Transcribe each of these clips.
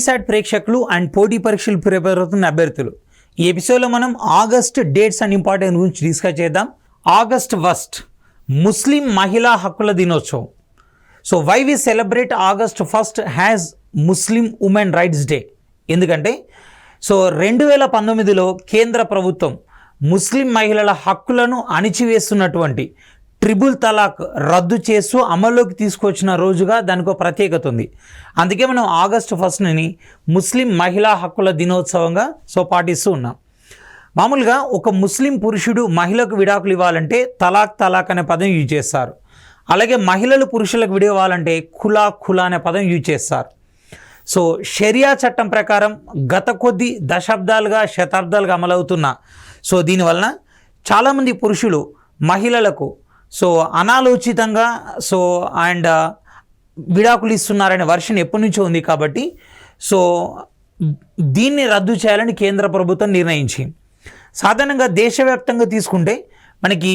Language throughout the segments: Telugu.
టీసాట్ ప్రేక్షకులు అండ్ పోటీ పరీక్షలు ప్రిపేర్ అవుతున్న అభ్యర్థులు. ఈ ఎపిసోడ్లో మనం ఆగస్ట్ డేట్స్ అండ్ ఇంపార్టెంట్ గురించి డిస్కస్ చేద్దాం. ఆగస్ట్ ఫస్ట్ ముస్లిం మహిళా హక్కుల దినోత్సవం. So why we celebrate August first has Muslim women rights day. ఎందుకంటే సో రెండు వేల పంతొమ్మిదిలో కేంద్ర ప్రభుత్వం ముస్లిం మహిళల హక్కులను అణిచివేస్తున్నటువంటి ట్రిబుల్ తలాక్ రద్దు చేస్తూ అమల్లోకి తీసుకొచ్చిన రోజుగా దానికి ప్రత్యేకత ఉంది. అందుకే మనం ఆగస్టు ఫస్ట్ని ముస్లిం మహిళా హక్కుల దినోత్సవంగా సో పాటిస్తూ ఉన్నాం. మామూలుగా ఒక ముస్లిం పురుషుడు మహిళకు విడాకులు ఇవ్వాలంటే తలాక్ తలాక్ అనే పదం యూజ్ చేస్తారు. అలాగే మహిళలు పురుషులకు విడివ్వాలంటే ఖులా ఖులా అనే పదం యూజ్ చేస్తారు. సో షరియా చట్టం ప్రకారం గత కొద్ది దశాబ్దాలుగా శతాబ్దాలుగా అమలవుతున్న సో దీనివలన చాలామంది పురుషులు మహిళలకు సో అనాలోచితంగా సో అండ్ విడాకులు ఇస్తున్నారనే వర్షన్ ఎప్పటి నుంచో ఉంది కాబట్టి సో దీన్ని రద్దు చేయాలని కేంద్ర ప్రభుత్వం నిర్ణయించింది. సాధారణంగా దేశవ్యాప్తంగా తీసుకుంటే మనకి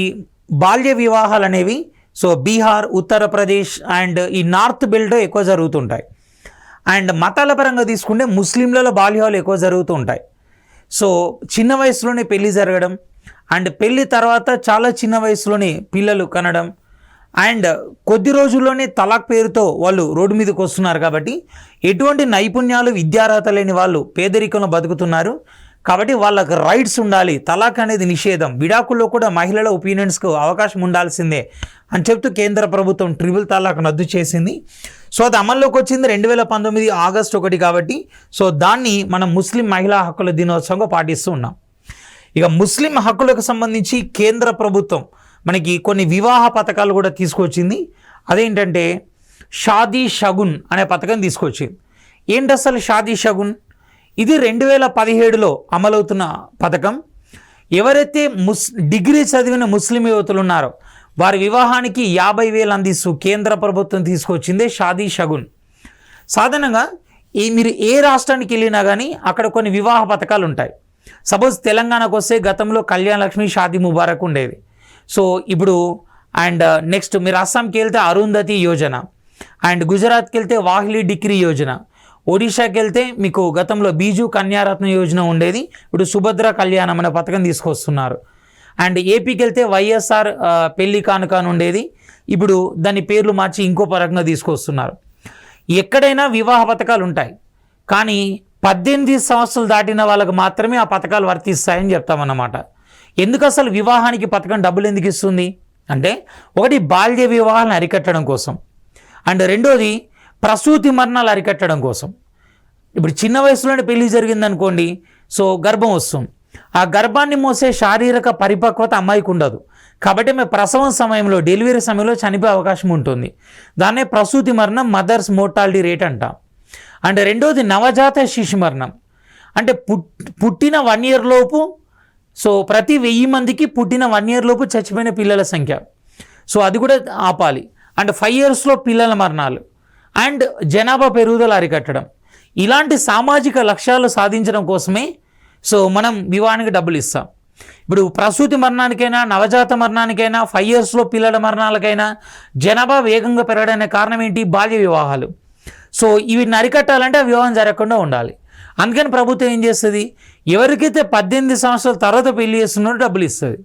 బాల్య వివాహాలు అనేవి సో బీహార్ ఉత్తరప్రదేశ్ అండ్ ఈ నార్త్ బెల్ట్ ఎక్కువ జరుగుతుంటాయి. అండ్ మతాల పరంగా తీసుకుంటే ముస్లింలలో బాల్యాలు ఎక్కువ జరుగుతూ ఉంటాయి. సో చిన్న వయసులోనే పెళ్ళి జరగడం అండ్ పెళ్ళి తర్వాత చాలా చిన్న వయసులోనే పిల్లలు కనడం. అండ్ కొద్ది రోజుల్లోనే తలాక్ పేరుతో వాళ్ళు రోడ్డు మీదకి వస్తున్నారు కాబట్టి ఎటువంటి నైపుణ్యాలు విద్యార్హత లేని వాళ్ళు పేదరికంలో బతుకుతున్నారు. కాబట్టి వాళ్ళకి రైట్స్ ఉండాలి. తలాక్ అనేది నిషేధం. విడాకుల్లో కూడా మహిళల ఒపీనియన్స్కు అవకాశం ఉండాల్సిందే అని చెప్తూ కేంద్ర ప్రభుత్వం ట్రిపుల్ తలాక్ రద్దు చేసింది. సో అది అమల్లోకి వచ్చింది రెండు వేల పంతొమ్మిది ఆగస్ట్ ఒకటి కాబట్టి. సో దాన్ని మనం ముస్లిం మహిళా హక్కుల దినోత్సవంగా పాటిస్తూ ఉన్నాం. ఇక ముస్లిం హక్కులకు సంబంధించి కేంద్ర ప్రభుత్వం మనకి కొన్ని వివాహ పథకాలు కూడా తీసుకొచ్చింది. అదేంటంటే షాదీ షగున్ అనే పథకం తీసుకొచ్చింది. ఏంటి అసలు షాదీ షగున్? ఇది రెండు వేల పదిహేడులో అమలవుతున్న పథకం. ఎవరైతే ముస్ డిగ్రీ చదివిన ముస్లిం యువతులు ఉన్నారో వారి వివాహానికి యాభై వేలు అందిస్తూ కేంద్ర ప్రభుత్వం తీసుకొచ్చిందే షాదీ షగున్. సాధారణంగా ఈ మీరు ఏ రాష్ట్రానికి వెళ్ళినా కానీ అక్కడ కొన్ని వివాహ పథకాలు ఉంటాయి. సపోజ్ తెలంగాణకు వస్తే గతంలో కళ్యాణ లక్ష్మి షాది ముబారక్ ఉండేది సో ఇప్పుడు అండ్ uh, నెక్స్ట్ మీరు అస్సాంకి వెళ్తే అరుంధతి యోజన అండ్ గుజరాత్కి వెళ్తే వాహిలీ డిగ్రీ యోజన ఒడిశాకి వెళ్తే మీకు గతంలో బీజు కన్యారత్న యోజన ఉండేది ఇప్పుడు సుభద్ర కళ్యాణం అనే పథకం తీసుకొస్తున్నారు. అండ్ ఏపీకి వెళ్తే వైఎస్ఆర్ uh, పెళ్ళి కానుక అని ఉండేది ఇప్పుడు దాని పేర్లు మార్చి ఇంకో పరంగా తీసుకొస్తున్నారు. ఎక్కడైనా వివాహ పథకాలు ఉంటాయి కానీ పద్దెనిమిది సంవత్సరాలు దాటిన వాళ్ళకి మాత్రమే ఆ పథకాలు వర్తిస్తాయని చెప్తామన్నమాట. ఎందుకు అసలు వివాహానికి పథకం డబ్బులు ఎందుకు ఇస్తుంది? అంటే ఒకటి బాల్య వివాహాలను అరికట్టడం కోసం. అండ్ రెండోది ప్రసూతి మరణాలు అరికట్టడం కోసం. ఇప్పుడు చిన్న వయసులోనే పెళ్ళి జరిగిందనుకోండి సో గర్భం వస్తుంది. ఆ గర్భాన్ని మోసే శారీరక పరిపక్వత అమ్మాయికి ఉండదు. కాబట్టి మేము ప్రసవం సమయంలో డెలివరీ సమయంలో చనిపోయే అవకాశం ఉంటుంది. దాన్నే ప్రసూతి మరణం మదర్స్ మోర్టాలిటీ రేట్ అంటాం. అండ్ రెండోది నవజాత శిశు మరణం అంటే పుట్టిన వన్ ఇయర్ లోపు సో ప్రతి వెయ్యి మందికి పుట్టిన వన్ ఇయర్ లోపు చచ్చిపోయిన పిల్లల సంఖ్య. సో అది కూడా ఆపాలి. అండ్ ఫైవ్ ఇయర్స్లో పిల్లల మరణాలు. అండ్ జనాభా పెరుగుదల అరికట్టడం. ఇలాంటి సామాజిక లక్ష్యాలు సాధించడం కోసమే సో మనం వివాహానికి డబ్బులు ఇస్తాం. ఇప్పుడు ప్రసూతి మరణానికైనా నవజాత మరణానికైనా ఫైవ్ ఇయర్స్లో పిల్లల మరణాలకైనా జనాభా వేగంగా పెరగడానికి కారణం ఏంటి? బాల్య వివాహాలు. సో ఇవి అరికట్టాలంటే ఆ వివాహం జరగకుండా ఉండాలి. అందుకని ప్రభుత్వం ఏం చేస్తుంది? ఎవరికైతే పద్దెనిమిది సంవత్సరాల తర్వాత పెళ్ళి చేస్తున్నారో డబ్బులు ఇస్తుంది.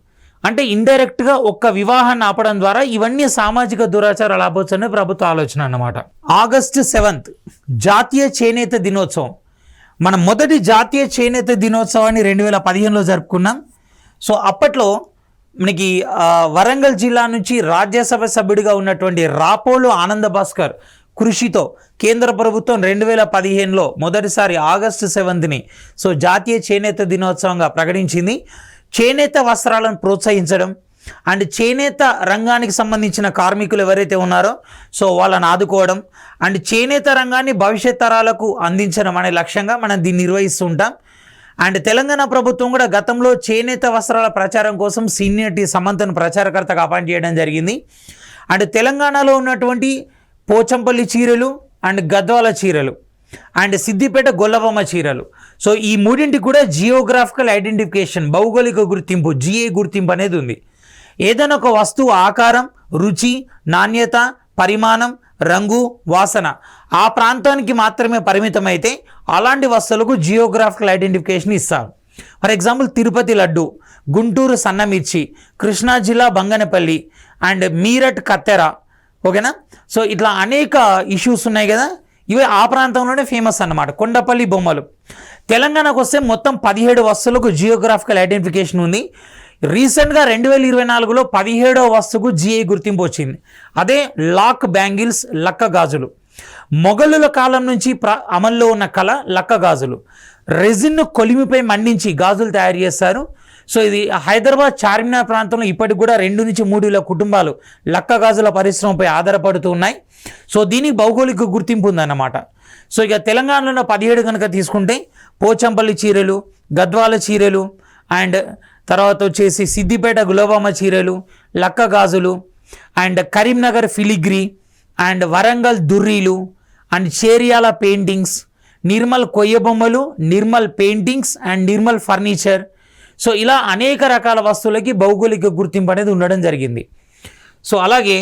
అంటే ఇండైరెక్ట్గా ఒక్క వివాహాన్ని ఆపడం ద్వారా ఇవన్నీ సామాజిక దురాచారాలు ఆపొచ్చనే ప్రభుత్వ ఆలోచన అన్నమాట. ఆగస్టు సెవెంత్ జాతీయ చేనేత దినోత్సవం. మన మొదటి జాతీయ చేనేత దినోత్సవాన్ని రెండు వేల పదిహేనులో జరుపుకున్నాం. సో అప్పట్లో మనకి వరంగల్ జిల్లా నుంచి రాజ్యసభ సభ్యుడిగా ఉన్నటువంటి రాపోలు ఆనంద భాస్కర్ కృషితో కేంద్ర ప్రభుత్వం రెండు వేల పదిహేనులో మొదటిసారి ఆగస్టు సెవెంత్ని సో జాతీయ చేనేత దినోత్సవంగా ప్రకటించింది. చేనేత వస్త్రాలను ప్రోత్సహించడం అండ్ చేనేత రంగానికి సంబంధించిన కార్మికులు ఎవరైతే ఉన్నారో సో వాళ్ళని ఆదుకోవడం అండ్ చేనేత రంగాన్ని భవిష్యత్ తరాలకు అందించడం అనే లక్ష్యంగా మనం దీన్ని నిర్వహిస్తుంటాం. అండ్ తెలంగాణ ప్రభుత్వం కూడా గతంలో చేనేత వస్త్రాల ప్రచారం కోసం సీనియర్ టీ సమంతను ప్రచారకర్తగా అపాయింట్ చేయడం జరిగింది. అండ్ తెలంగాణలో ఉన్నటువంటి పోచంపల్లి చీరలు అండ్ గద్వాల చీరలు అండ్ సిద్దిపేట గొల్లబొమ్మ చీరలు. సో ఈ మూడింటికి కూడా జియోగ్రాఫికల్ ఐడెంటిఫికేషన్ భౌగోళిక గుర్తింపు జిఏ గుర్తింపు అనేది ఉంది. ఏదైనా ఒక వస్తువు ఆకారం రుచి నాణ్యత పరిమాణం రంగు వాసన ఆ ప్రాంతానికి మాత్రమే పరిమితమైతే అలాంటి వస్తువులకు జియోగ్రాఫికల్ ఐడెంటిఫికేషన్ ఇస్తారు. ఫర్ ఎగ్జాంపుల్ తిరుపతి లడ్డు గుంటూరు సన్నమిర్చి కృష్ణా జిల్లా బంగనపల్లి అండ్ మీరట్ కత్తెర ఓకేనా? సో ఇట్లా అనేక ఇష్యూస్ ఉన్నాయి కదా? ఇవి ఆ ప్రాంతంలోనే ఫేమస్ అన్నమాట. కొండపల్లి బొమ్మలు. తెలంగాణకు వస్తే మొత్తం పదిహేడు వస్తువులకు జియోగ్రాఫికల్ ఐడెంటిఫికేషన్ ఉంది. రీసెంట్గా రెండు వేల ఇరవై నాలుగులో పదిహేడవ వస్తువుకు జిఐ గుర్తింపు వచ్చింది. అదే లాక్ బ్యాంగిల్స్ లక్క గాజులు. మొఘలుల కాలం నుంచి ప్ర అమల్లో ఉన్న కళ లక్క గాజులు. రెజిన్ను కొలిమిపై మండించి గాజులు తయారు చేస్తారు. సో ఇది హైదరాబాద్ చార్మినార్ ప్రాంతంలో ఇప్పటికి కూడా రెండు నుంచి మూడు వేల కుటుంబాలు లక్క గాజుల పరిశ్రమపై ఆధారపడుతూ ఉన్నాయి. సో దీనికి భౌగోళిక గుర్తింపు ఉందన్నమాట. సో ఇక తెలంగాణలో పదిహేడు కనుక తీసుకుంటే పోచంపల్లి చీరలు గద్వాల చీరలు అండ్ తర్వాత వచ్చేసి సిద్దిపేట గులబామ చీరలు లక్క గాజులు and Karimnagar filigree and Warangal దుర్రీలు and Cheriyal paintings Nirmal కొయ్య బొమ్మలు Nirmal paintings and Nirmal furniture so ఇలా అనేక రకాల వస్తువులకి భౌగోళిక గుర్తింపు అనేది ఉండడం జరిగింది. సో అలాగే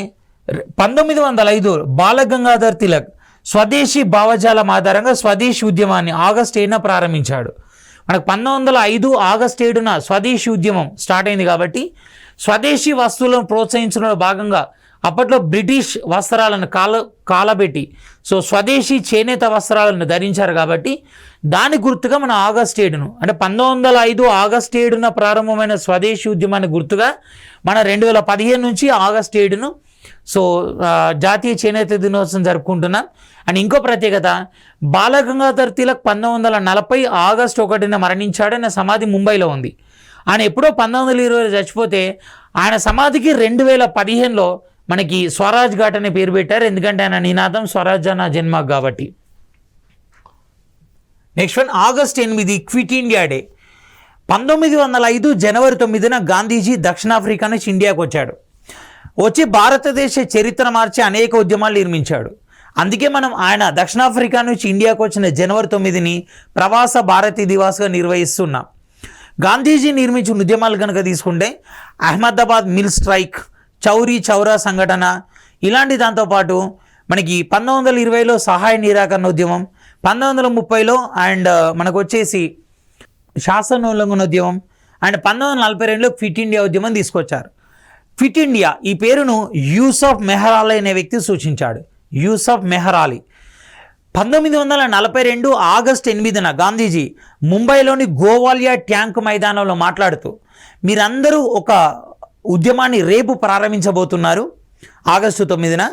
పంతొమ్మిది వందల ఐదు బాలగంగాధర్ తిలక్ స్వదేశీ భావజాలం ఆధారంగా స్వదేశీ ఉద్యమాన్ని ఆగస్ట్ ఏడున ప్రారంభించాడు. మనకు పంతొమ్మిది వందల ఐదు ఆగస్ట్ ఏడున స్వదేశీ ఉద్యమం స్టార్ట్ అయింది కాబట్టి స్వదేశీ వస్తువులను ప్రోత్సహించడంలో భాగంగా అప్పట్లో బ్రిటిష్ వస్త్రాలను కాల కాలబెట్టి సో స్వదేశీ చేనేత వస్త్రాలను ధరించారు కాబట్టి దాని గుర్తుగా మన ఆగస్ట్ ఏడును అంటే పంతొమ్మిది వందల ఐదు ఆగస్ట్ ఏడున ప్రారంభమైన స్వదేశీ ఉద్యమాన్ని గుర్తుగా మన రెండు వేల పదిహేను నుంచి ఆగస్ట్ ఏడును సో జాతీయ చేనేత దినోత్సవం జరుపుకుంటున్నాం. అండ్ ఇంకో ప్రత్యేకత బాలగంగాధర్ తిలక్ పంతొమ్మిది వందల నలభై ఆగస్ట్ ఒకటిన మరణించాడు సమాధి ముంబైలో ఉంది. ఆయన ఎప్పుడో పంతొమ్మిది వందల ఇరవై చచ్చిపోతే ఆయన సమాధికి రెండు వేల పదిహేనులో మనకి స్వరాజ్ ఘాట్ అనే పేరు పెట్టారు. ఎందుకంటే ఆయన నినాదం స్వరాజ్ నా జన్మ కాబట్టి. నెక్స్ట్ వన్ ఆగస్ట్ ఎనిమిది క్విట్ ఇండియా డే పంతొమ్మిది వందల ఐదు జనవరి తొమ్మిదిన గాంధీజీ దక్షిణాఫ్రికా నుంచి ఇండియాకు వచ్చాడు. వచ్చి భారతదేశ చరిత్ర మార్చి అనేక ఉద్యమాలు నిర్మించాడు. అందుకే మనం ఆయన దక్షిణాఫ్రికా నుంచి ఇండియాకు వచ్చిన జనవరి తొమ్మిదిని ప్రవాస భారతీ దివాస్గా నిర్వహిస్తున్నాం. గాంధీజీ నిర్మించిన ఉద్యమాలు కనుక తీసుకుంటే అహ్మదాబాద్ మిల్ స్ట్రైక్ చౌరీ చౌరా సంఘటన ఇలాంటి దాంతోపాటు మనకి పంతొమ్మిది వందల ఇరవైలో సహాయ నిరాకరణ ఉద్యమం పంతొమ్మిది వందల ముప్పైలో అండ్ uh, మనకు వచ్చేసి శాసనోల్లంఘన ఉద్యమం అండ్ పంతొమ్మిది వందల నలభై రెండులో ఫిట్ ఇండియా ఉద్యమం తీసుకొచ్చారు. ఫిట్ ఇండియా ఈ పేరును యూసఫ్ మెహరాలి అనే వ్యక్తి సూచించాడు. యూసఫ్ మెహరాలి. పంతొమ్మిది వందల నలభై రెండు ఆగస్ట్ ఎనిమిదిన గాంధీజీ ముంబైలోని గోవాలియా ట్యాంక్ మైదానంలో మాట్లాడుతూ మీరందరూ ఒక ఉద్యమాన్ని రేపు ప్రారంభించబోతున్నారు ఆగస్టు తొమ్మిదిన.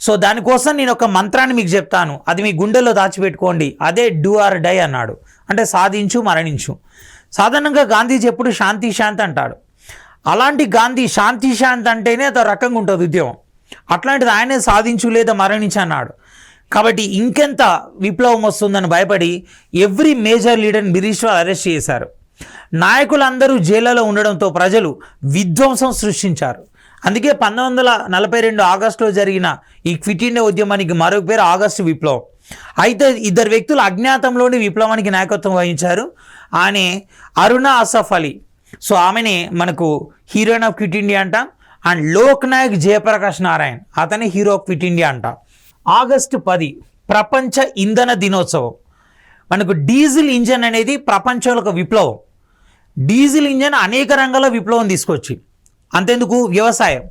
సో దానికోసం నేను ఒక మంత్రాన్ని మీకు చెప్తాను. అది మీ గుండెల్లో దాచిపెట్టుకోండి. అదే డూ ఆర్ డై అన్నాడు. అంటే సాధించు మరణించు. సాధారణంగా గాంధీజీ ఎప్పుడు శాంతి శాంతి అంటాడు. అలాంటి గాంధీ శాంతి శాంతి అంటేనే అదో రకంగా ఉంటుంది ఉద్యమం. అట్లాంటిది ఆయనే సాధించు లేదా మరణించు అన్నాడు. కాబట్టి ఇంకెంత విప్లవం వస్తుందని భయపడి ఎవ్రీ మేజర్ లీడర్ని బ్రిటిష్ వాళ్ళు అరెస్ట్ చేశారు. నాయకులందరూ జైళ్ళలో ఉండడంతో ప్రజలు విధ్వంసం సృష్టించారు. అందుకే పంతొమ్మిది వందల నలభై రెండు ఆగస్టులో జరిగిన ఈ క్విట్ ఇండియా ఉద్యమానికి మరొక పేరు ఆగస్టు విప్లవం. అయితే ఇద్దరు వ్యక్తులు అజ్ఞాతంలోని విప్లవానికి నాయకత్వం వహించారు. ఆమె అరుణ అసఫ్ అలీ. సో ఆమెనే మనకు హీరోయిన్ ఆఫ్ క్విట్ ఇండియా అంటాం. అండ్ లోక్ నాయక్ జయప్రకాష్ నారాయణ్. అతని హీరో ఆఫ్ క్విట్ ఇండియా అంటాం. ఆగస్టు పది ప్రపంచ ఇంధన దినోత్సవం. మనకు డీజిల్ ఇంజన్ అనేది ప్రపంచంలో ఒక విప్లవం. డీజిల్ ఇంజన్ అనేక రంగాల్లో విప్లవం తీసుకొచ్చి అంతెందుకు? వ్యవసాయం.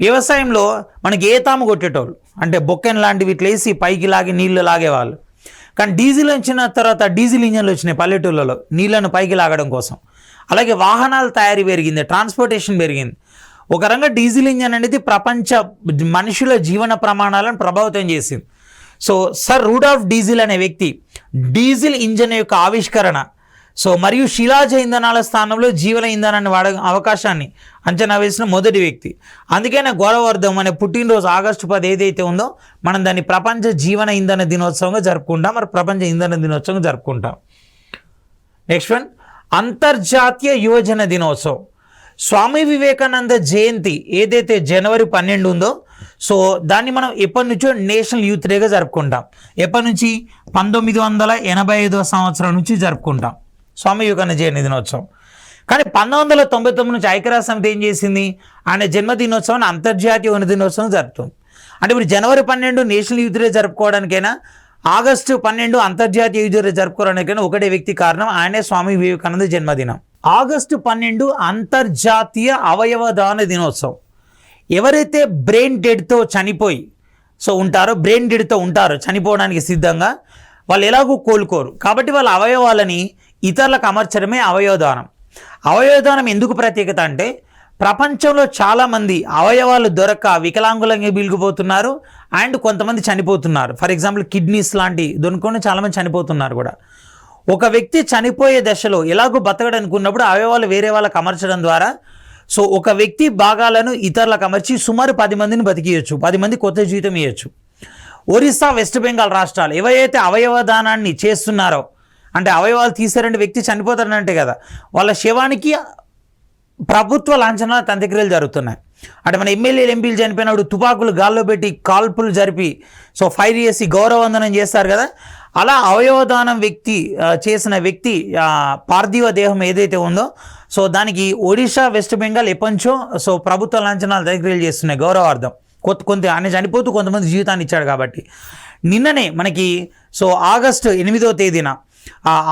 వ్యవసాయంలో మనకి ఏ తాము కొట్టేటోళ్ళు. అంటే బొక్కెన్ లాంటివి ఇట్లా వేసి పైకి లాగి నీళ్ళు లాగేవాళ్ళు. కానీ డీజిల్ వచ్చిన తర్వాత డీజిల్ ఇంజన్లు వచ్చినాయి పల్లెటూళ్ళలో నీళ్ళను పైకి లాగడం కోసం. అలాగే వాహనాల తయారీ పెరిగింది ట్రాన్స్పోర్టేషన్ పెరిగింది. ఒక రంగా డీజిల్ ఇంజన్ అనేది ప్రపంచ మనుషుల జీవన ప్రమాణాలను ప్రభావితం చేసింది. So sir Rudolf of diesel అనే వ్యక్తి డీజిల్ ఇంజన్ యొక్క ఆవిష్కరణ సో మరియు శిలాజ ఇంధనాల స్థానంలో జీవన ఇంధనాన్ని వాడే అవకాశాన్ని అంచనా వేసిన మొదటి వ్యక్తి. అందుకనే గౌరవార్థం అనే పుట్టినరోజు ఆగస్టు పది ఏదైతే ఉందో మనం దాన్ని ప్రపంచ జీవన ఇంధన దినోత్సవంగా జరుపుకుంటాం. మరి ప్రపంచ ఇంధన దినోత్సవంగా జరుపుకుంటాం. నెక్స్ట్ వన్ అంతర్జాతీయ యువజన దినోత్సవం. స్వామి వివేకానంద జయంతి ఏదైతే జనవరి పన్నెండు ఉందో సో దాన్ని మనం ఎప్పటి నుంచో నేషనల్ యూత్ డేగా జరుపుకుంటాం. ఎప్పటి నుంచి? పంతొమ్మిది వందల ఎనభై ఐదవ సంవత్సరం నుంచి జరుపుకుంటాం. స్వామి వివేకానంద జయంతి దినోత్సవం కానీ పంతొమ్మిది వందల తొంభై తొమ్మిది నుంచి ఐక్యరాజ్య సమితి ఏం చేసింది? ఆయన జన్మదినోత్సవాన్ని అంతర్జాతీయ వన దినోత్సవం జరుపుతుంది. అంటే ఇప్పుడు జనవరి పన్నెండు నేషనల్ యూత్ డే జరుపుకోవడానికైనా ఆగస్టు పన్నెండు అంతర్జాతీయ యూత్ డే జరుపుకోవడానికైనా ఒకటే వ్యక్తి కారణం ఆయనే స్వామి వివేకానంద జన్మదినం. ఆగస్టు పన్నెండు అంతర్జాతీయ అవయవ దాన దినోత్సవం. ఎవరైతే బ్రెయిన్ డెడ్తో చనిపోయి సో ఉంటారో బ్రెయిన్ డెడ్తో ఉంటారో చనిపోవడానికి సిద్ధంగా వాళ్ళు ఎలాగూ కోలుకోరు. కాబట్టి వాళ్ళ అవయవాలని ఇతరులకు అమర్చడమే అవయవదానం. అవయవదానం ఎందుకు ప్రత్యేకత అంటే ప్రపంచంలో చాలామంది అవయవాలు దొరక్క వికలాంగులంగా మిగిలిపోతున్నారు అండ్ కొంతమంది చనిపోతున్నారు. ఫర్ ఎగ్జాంపుల్ కిడ్నీస్ లాంటి దొనుకొని చాలామంది చనిపోతున్నారు కూడా. ఒక వ్యక్తి చనిపోయే దశలో ఎలాగో బతకడానికి అవయవాలు వేరే వాళ్ళకి అమర్చడం ద్వారా సో ఒక వ్యక్తి భాగాలను ఇతరులకు అమర్చి సుమారు పది మందిని బతికియచ్చు పది మంది కొత్త జీవితం ఇవ్వచ్చు ఒరిస్సా వెస్ట్ బెంగాల్ రాష్ట్రాలు ఎవరైతే అవయవ దానాన్ని చేస్తున్నారో అంటే అవయవాలు తీసారంటే వ్యక్తి చనిపోతారనంటే కదా వాళ్ళ శవానికి ప్రభుత్వ లాంఛనాల తంత్రక్రియలు జరుగుతున్నాయి. అంటే మన ఎమ్మెల్యేలు ఎంపీలు చనిపోయినప్పుడు తుపాకులు గాల్లో పెట్టి కాల్పులు జరిపి సో ఫైర్ చేసి గౌరవవందనం చేస్తారు కదా. అలా అవయవదానం వ్యక్తి చేసిన వ్యక్తి పార్థివ దేహం ఏదైతే ఉందో సో దానికి ఒడిషా వెస్ట్ బెంగాల్ ఎప్పంచో సో ప్రభుత్వ లాంఛనాలు అంత్యక్రియలు చేస్తున్నాయి గౌరవార్థం. కొత్త కొంత ఆయన చనిపోతూ కొంతమంది జీవితాన్ని ఇచ్చాడు కాబట్టి. నిన్ననే మనకి సో ఆగస్టు ఎనిమిదో తేదీన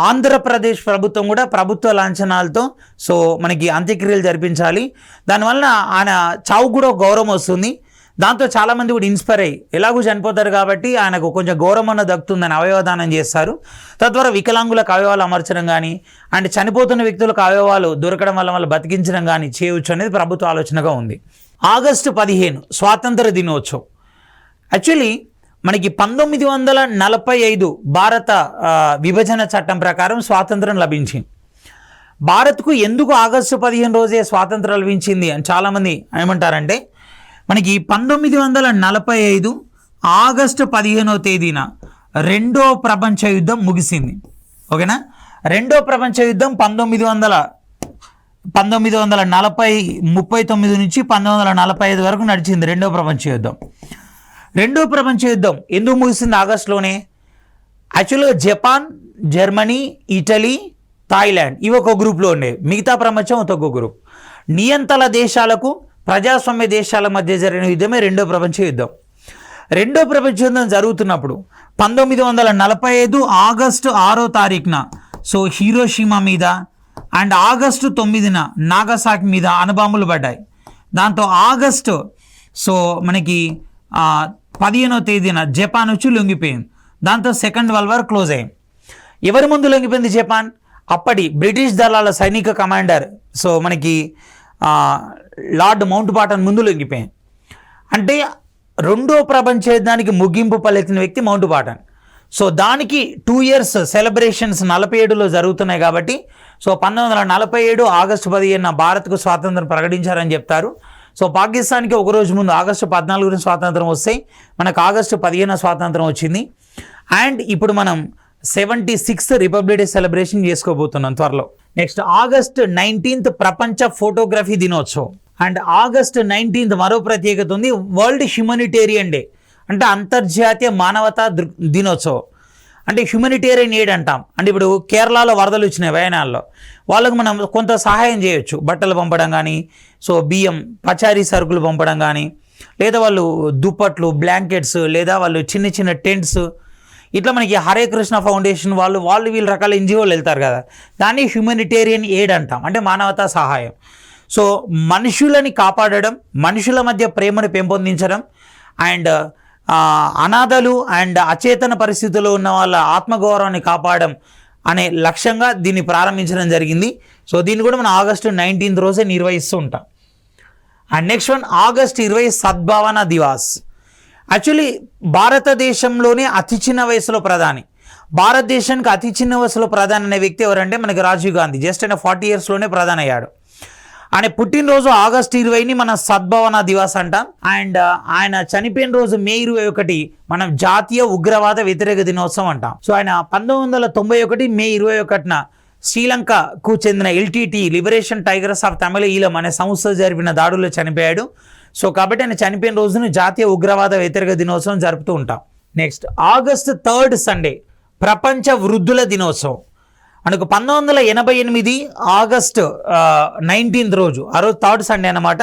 ఆంధ్రప్రదేశ్ ప్రభుత్వం కూడా ప్రభుత్వ లాంఛనాలతో సో మనకి అంత్యక్రియలు జరిపించాలి. దానివల్ల ఆయన చావు కూడా గౌరవం వస్తుంది. దాంతో చాలామంది కూడా ఇన్స్పైర్ అయ్యి ఎలాగూ చనిపోతారు కాబట్టి ఆయనకు కొంచెం గౌరవం అన్న దక్కుతుందని అవయవదానం చేస్తారు. తద్వారా వికలాంగులకు అవయవాలు అమర్చడం కానీ అండ్ చనిపోతున్న వ్యక్తులకు అవయవాలు దొరకడం వల్ల వాళ్ళు బతికించడం కానీ చేయవచ్చు అనేది ప్రభుత్వ ఆలోచనగా ఉంది. ఆగస్టు పదిహేను స్వాతంత్ర దినోత్సవం. యాక్చువల్లీ మనకి పంతొమ్మిది వందల నలభై ఐదు భారత విభజన చట్టం ప్రకారం స్వాతంత్రం లభించింది. భారత్కు ఎందుకు ఆగస్టు పదిహేను రోజే స్వాతంత్రం లభించింది అని చాలామంది ఏమంటారంటే మనకి పంతొమ్మిది వందల నలభై ఐదు ఆగస్టు పదిహేనో తేదీన రెండో ప్రపంచ యుద్ధం ముగిసింది. ఓకేనా? రెండో ప్రపంచ యుద్ధం పంతొమ్మిది వందల పంతొమ్మిది వందల నలభై ముప్పై తొమ్మిది నుంచి పంతొమ్మిది వందల నలభై ఐదు వరకు నడిచింది రెండో ప్రపంచ యుద్ధం. రెండో ప్రపంచ యుద్ధం ఎందుకు ముగిసింది ఆగస్టులోనే? యాక్చువల్గా జపాన్ జర్మనీ ఇటలీ థాయిలాండ్ ఇవి ఒక గ్రూప్లో ఉండేవి మిగతా ప్రపంచం ఒక్కొక్క గ్రూప్. నియంతల దేశాలకు ప్రజాస్వామ్య దేశాల మధ్య జరిగిన యుద్ధమే రెండో ప్రపంచ యుద్ధం. రెండో ప్రపంచ యుద్ధం జరుగుతున్నప్పుడు పంతొమ్మిది వందల నలభై ఐదు ఆగస్టు ఆరో తారీఖున సో హీరోషీమా మీద అండ్ ఆగస్టు తొమ్మిదిన నాగసాకి మీద అణుబాంబులు పడ్డాయి. దాంతో ఆగస్టు సో మనకి పదిహేనో తేదీన జపాన్ వచ్చి లొంగిపోయింది. దాంతో సెకండ్ వరల్డ్ వార్ క్లోజ్ అయింది ఎవరి ముందు లొంగిపోయింది జపాన్? అప్పటి బ్రిటిష్ దళాల సైనిక కమాండర్ సో మనకి లార్డ్ మౌంట్ బాటన్ ముందు లొంగిపోయింది. అంటే రెండో ప్రపంచ యుద్ధానికి ముగింపు పలెత్తిన వ్యక్తి మౌంట్ బాటన్ సో దానికి టూ ఇయర్స్ సెలబ్రేషన్స్ నలభై ఏడులో జరుగుతున్నాయి కాబట్టి సో పంతొమ్మిది వందల నలభై ఏడు ఆగస్టు పదిహేనున భారత్కు స్వాతంత్రం ప్రకటించారని చెప్తారు. సో పాకిస్తాన్కి ఒక రోజు ముందు ఆగస్టు పద్నాలుగున స్వాతంత్రం వస్తాయి మనకు ఆగస్టు పదిహేను స్వాతంత్రం వచ్చింది. అండ్ ఇప్పుడు మనం seventy sixth republic day celebration చేసుకోబోతున్నాం త్వరలో. నెక్స్ట్ ఆగస్ట్ నైన్టీన్త్ ప్రపంచ ఫోటోగ్రఫీ దినోత్సవం. అండ్ ఆగస్ట్ నైన్టీన్త్ మరో ప్రత్యేకత ఉంది వరల్డ్ హ్యుమనిటేరియన్ డే అంటే అంతర్జాతీయ మానవతా దృ- దినోత్సవం. అంటే హ్యుమనిటేరియన్ ఎయిడ్ అంటాం. అంటే ఇప్పుడు కేరళలో వరదలు వచ్చినాయి వయనాల్లో వాళ్ళకు మనం కొంత సహాయం చేయొచ్చు. బట్టలు పంపడం కానీ సో బియ్యం పచారీ సరుకులు పంపడం కానీ లేదా వాళ్ళు దుప్పట్లు బ్లాంకెట్స్ లేదా వాళ్ళు చిన్న చిన్న టెంట్స్ ఇట్లా మనకి హరే కృష్ణ ఫౌండేషన్ వాళ్ళు వాళ్ళు వీళ్ళు రకాల ఎన్జిఓలు వెళ్తారు కదా. దాన్ని హ్యుమనిటేరియన్ ఎయిడ్ అంటాం. అంటే మానవతా సహాయం. సో మనుషులని కాపాడడం మనుషుల మధ్య ప్రేమను పెంపొందించడం అండ్ అనాథలు అండ్ అచేతన పరిస్థితుల్లో ఉన్న వాళ్ళ ఆత్మగౌరవాన్ని కాపాడడం అనే లక్ష్యంగా దీన్ని ప్రారంభించడం జరిగింది. సో దీన్ని కూడా మనం ఆగస్టు నైన్టీన్త్ రోజే నిర్వహిస్తూ ఉంటాం. అండ్ నెక్స్ట్ వన్ ఆగస్ట్ ఇరవై సద్భావన దివాస్. యాక్చువల్లీ భారతదేశంలోనే అతి చిన్న వయసులో ప్రధాని. భారతదేశానికి అతి చిన్న వయసులో ప్రధాని అనే వ్యక్తి ఎవరంటే మనకి రాజీవ్ గాంధీ. జస్ట్ ఆయన ఫార్టీ ఇయర్స్లోనే ప్రధాని అయ్యాడు. ఆయన పుట్టినరోజు ఆగస్ట్ ఇరవైని మన సద్భావన దివాస్ అంటాం. అండ్ ఆయన చనిపోయిన రోజు మే ఇరవై ఒకటి మనం జాతీయ ఉగ్రవాద వ్యతిరేక దినోత్సవం అంటాం. సో ఆయన పంతొమ్మిది వందల తొంభై ఒకటి మే ఇరవై ఒకటిన శ్రీలంకకు చెందిన L T T liberation tigers of Tamil Eelam అనే సంస్థ జరిపిన దాడుల్లో చనిపోయాడు. సో కాబట్టి ఆయన చనిపోయిన రోజును జాతీయ ఉగ్రవాద వ్యతిరేక దినోత్సవం జరుపుతూ ఉంటాం. నెక్స్ట్ ఆగస్ట్ థర్డ్ సండే ప్రపంచ వృద్ధుల దినోత్సవం. మనకు పంతొమ్మిది వందల ఎనభై ఎనిమిది ఆగస్ట్ నైన్టీన్త్ రోజు ఆ రోజు థర్డ్ సండే అనమాట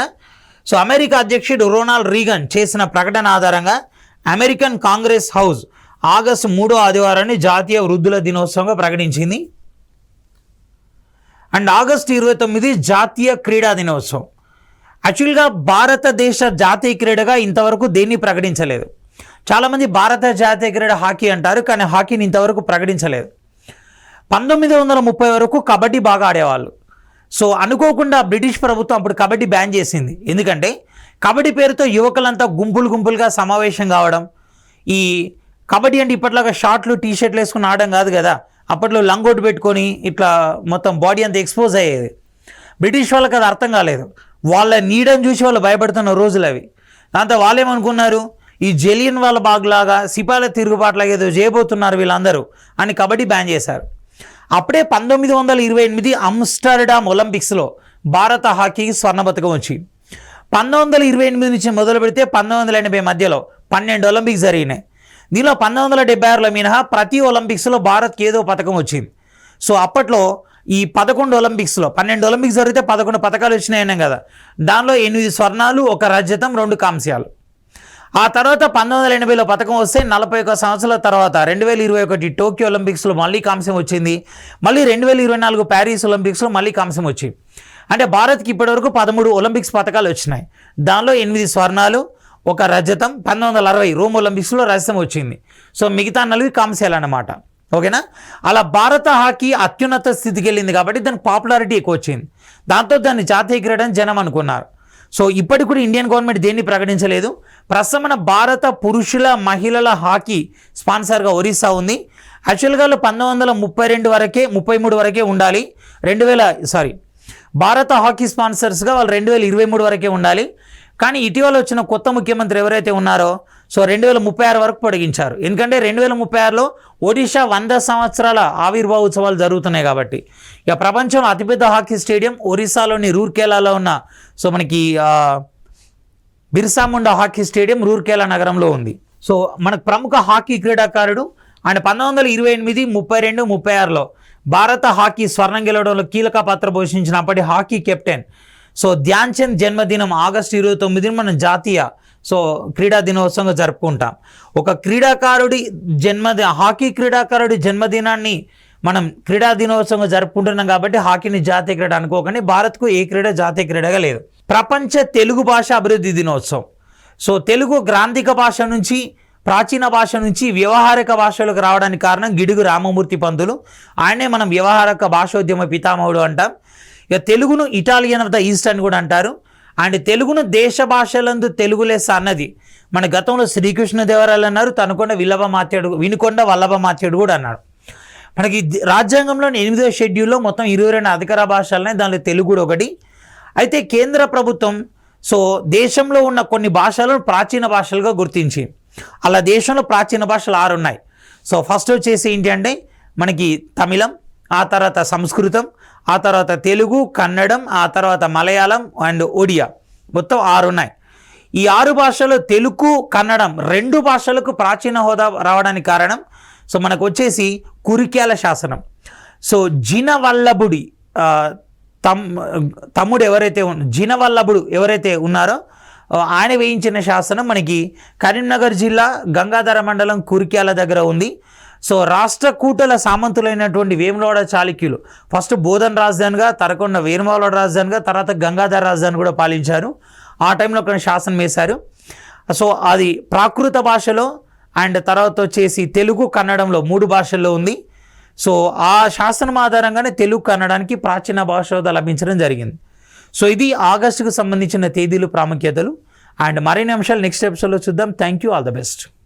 సో అమెరికా అధ్యక్షుడు రొనాల్డ్ రీగన్ చేసిన ప్రకటన ఆధారంగా అమెరికన్ కాంగ్రెస్ హౌస్ ఆగస్టు మూడో ఆదివారాన్ని జాతీయ వృద్ధుల దినోత్సవంగా ప్రకటించింది. అండ్ ఆగస్టు ఇరవై తొమ్మిది జాతీయ క్రీడా దినోత్సవం. యాక్చువల్గా భారతదేశ జాతీయ క్రీడగా ఇంతవరకు దేన్ని ప్రకటించలేదు. చాలామంది భారత జాతీయ క్రీడ హాకీ అంటారు కానీ హాకీని ఇంతవరకు ప్రకటించలేదు. పంతొమ్మిది వందల ముప్పై వరకు కబడ్డీ బాగా ఆడేవాళ్ళు. సో అనుకోకుండా బ్రిటిష్ ప్రభుత్వం అప్పుడు కబడ్డీ బ్యాన్ చేసింది. ఎందుకంటే కబడ్డీ పేరుతో యువకులంతా గుంపులు గుంపులుగా సమావేశం కావడం ఈ కబడ్డీ అంటే ఇప్పట్లాగా షార్ట్లు టీ షర్ట్లు వేసుకుని ఆడడం కాదు కదా. అప్పట్లో లంగోటు పెట్టుకొని ఇట్లా మొత్తం బాడీ అంతా ఎక్స్పోజ్ అయ్యేది. బ్రిటిష్ వాళ్ళకి అది అర్థం కాలేదు. వాళ్ళ నీడని చూసి వాళ్ళు భయపడుతున్న రోజులు అవి. దాంతో వాళ్ళేమనుకున్నారు? ఈ జలియన్ వాళ్ళ బాగ్లాగా సిపాల తిరుగుబాట్లాగా ఏదో చేయబోతున్నారు వీళ్ళందరూ అని కబడ్డీ బ్యాన్ చేశారు. అప్పుడే పంతొమ్మిది వందల ఇరవై ఎనిమిది అమ్స్టర్డామ్ ఒలింపిక్స్లో భారత హాకీకి స్వర్ణ పథకం వచ్చింది పంతొమ్మిది వందల ఇరవై ఎనిమిది నుంచి మొదలు పెడితే పంతొమ్మిది వందల ఎనభై మధ్యలో పన్నెండు ఒలింపిక్స్ జరిగినాయి. దీనిలో పంతొమ్మిది వందల డెబ్బై ఆరులో మినహా ప్రతి ఒలింపిక్స్లో భారత్కి ఏదో పథకం వచ్చింది. సో అప్పట్లో ఈ పదకొండు ఒలింపిక్స్లో పన్నెండు ఒలింపిక్స్ జరిగితే పదకొండు పథకాలు వచ్చినాయన్నాం కదా. దానిలో ఎనిమిది స్వర్ణాలు ఒక రజతం రెండు కాంస్యాలు. ఆ తర్వాత పంతొమ్మిది వందల ఎనభైలో పథకం వస్తే నలభై ఒక సంవత్సరాల తర్వాత రెండు వేల ఇరవై ఒకటి టోక్యో ఒలింపిక్స్లో మళ్ళీ కాంస్యం వచ్చింది. మళ్ళీ రెండు వేల ఇరవై నాలుగు ప్యారిస్ ఒలింపిక్స్లో మళ్ళీ కాంస్యం వచ్చింది అంటే భారత్కి ఇప్పటివరకు పదమూడు ఒలింపిక్స్ పథకాలు వచ్చినాయి. దానిలో ఎనిమిది స్వర్ణాలు ఒక రజతం పంతొమ్మిది వందల అరవై రోమ్ ఒలింపిక్స్లో రజతం వచ్చింది. సో మిగతా నలుగురు కాంస్యాలన్నమాట. ఓకేనా? అలా భారత హాకీ అత్యున్నత స్థితికి వెళ్ళింది కాబట్టి దానికి పాపులారిటీ ఎక్కువ వచ్చింది. దాంతో దాన్ని జాతీయ క్రీడని జనం అనుకున్నారు. సో ఇప్పటికి కూడా ఇండియన్ గవర్నమెంట్ దేన్ని ప్రకటించలేదు? ప్రస్తుతం మన భారత పురుషుల మహిళల హాకీ స్పాన్సర్గా ఒరిస్సా ఉంది. యాక్చువల్గా వాళ్ళు పంతొమ్మిది వందల ముప్పై రెండు వరకే ముప్పై మూడు వరకే ఉండాలి. రెండు వేల సారీ భారత హాకీ స్పాన్సర్స్గా వాళ్ళు రెండు వేల ఇరవై మూడు వరకే ఉండాలి. కానీ ఇటీవల వచ్చిన కొత్త ముఖ్యమంత్రి ఎవరైతే ఉన్నారో సో రెండు వేల ముప్పై ఆరు వరకు పొడిగించారు. ఎందుకంటే రెండు వేల ముప్పై ఆరులో ఒడిషా వంద సంవత్సరాల ఆవిర్భావ ఉత్సవాలు జరుగుతున్నాయి కాబట్టి. ఇక ప్రపంచంలో అతిపెద్ద హాకీ స్టేడియం ఒరిస్సాలోని రూర్కేలాలో ఉన్న సో మనకి బిర్సా ముండా హాకీ స్టేడియం రూర్కేలా నగరంలో ఉంది. సో మనకు ప్రముఖ హాకీ క్రీడాకారుడు ఆయన పంతొమ్మిది వందల ఇరవై ఎనిమిది ముప్పై రెండు ముప్పై ఆరులో భారత హాకీ స్వర్ణం గెలవడంలో కీలక పాత్ర పోషించిన అప్పటి hockey captain so Dhyan Chand జన్మదినం ఆగస్టు ఇరవై తొమ్మిదిని మనం జాతీయ సో క్రీడా దినోత్సవంగా జరుపుకుంటాం. ఒక క్రీడాకారుడి జన్మది హాకీ క్రీడాకారుడి జన్మదినాన్ని మనం క్రీడా దినోత్సవంగా జరుపుకుంటున్నాం కాబట్టి హాకీని జాతీయ క్రీడ అనుకోకండి. భారత్కు ఏ క్రీడ జాతీయ క్రీడగా లేదు. ప్రపంచ తెలుగు భాష అభివృద్ధి దినోత్సవం. సో తెలుగు గ్రాంధిక భాష నుంచి ప్రాచీన భాష నుంచి వ్యవహారిక భాషలకు రావడానికి కారణం గిడుగు రామమూర్తి పంతులు. ఆయనే మనం వ్యవహారక భాషోద్యమ పితామహుడు అంటాం. ఇక తెలుగును ఇటాలియన్ ఆఫ్ ద ఈస్ట్ అని కూడా అంటారు. అండ్ తెలుగును దేశ భాషలందు తెలుగు లెస్స అన్నది మన గతంలో శ్రీకృష్ణదేవరాయలు అన్నారు తనకొండ విల్లభ మాత్యుడు వినుకొండ వల్లభ మాత్యుడు కూడా అన్నాడు. మనకి రాజ్యాంగంలోని ఎనిమిదో షెడ్యూల్లో మొత్తం ఇరవై రెండు అధికార భాషలనే దానిలో తెలుగు కూడా ఒకటి. అయితే కేంద్ర ప్రభుత్వం సో దేశంలో ఉన్న కొన్ని భాషలను ప్రాచీన భాషలుగా గుర్తించి అలా దేశంలో ప్రాచీన భాషలు ఆరు ఉన్నాయి. సో ఫస్ట్ వచ్చేసి ఏంటి అంటే మనకి తమిళం ఆ తర్వాత సంస్కృతం ఆ తర్వాత తెలుగు కన్నడం ఆ తర్వాత మలయాళం అండ్ ఒడియా. మొత్తం ఆరు ఉన్నాయి ఈ ఆరు భాషలు తెలుగు కన్నడం రెండు భాషలకు ప్రాచీన హోదా రావడానికి కారణం సో మనకు వచ్చేసి కురిక్యాల శాసనం. సో జినవల్లభుడి తమ్ తమ్ముడు ఎవరైతే జినవల్లభుడు ఎవరైతే ఉన్నారో ఆయన వేయించిన శాసనం మనకి కరీంనగర్ జిల్లా గంగాధర మండలం కురిక్యాల దగ్గర ఉంది. సో రాష్ట్ర కూటల సామంతులైనటువంటి వేములవాడ చాళుక్యులు. ఫస్ట్ బోధన్ రాజధానిగా తరకొండ వేములవాడ రాజధానిగా తర్వాత గంగాధర రాజధాని కూడా పాలించారు. ఆ టైంలో ఒక శాసనం వేశారు. సో అది ప్రాకృత భాషలో అండ్ తర్వాత వచ్చేసి తెలుగు కన్నడంలో మూడు భాషల్లో ఉంది. సో ఆ శాసనం ఆధారంగానే తెలుగు కన్నడానికి ప్రాచీన భాష హోదా లభించడం జరిగింది. సో ఇది ఆగస్టుకు సంబంధించిన తేదీలు ప్రాముఖ్యతలు. అండ్ మరిన్ని అంశాలు నెక్స్ట్ ఎపిసోడ్లో చూద్దాం. Thank you. All the best.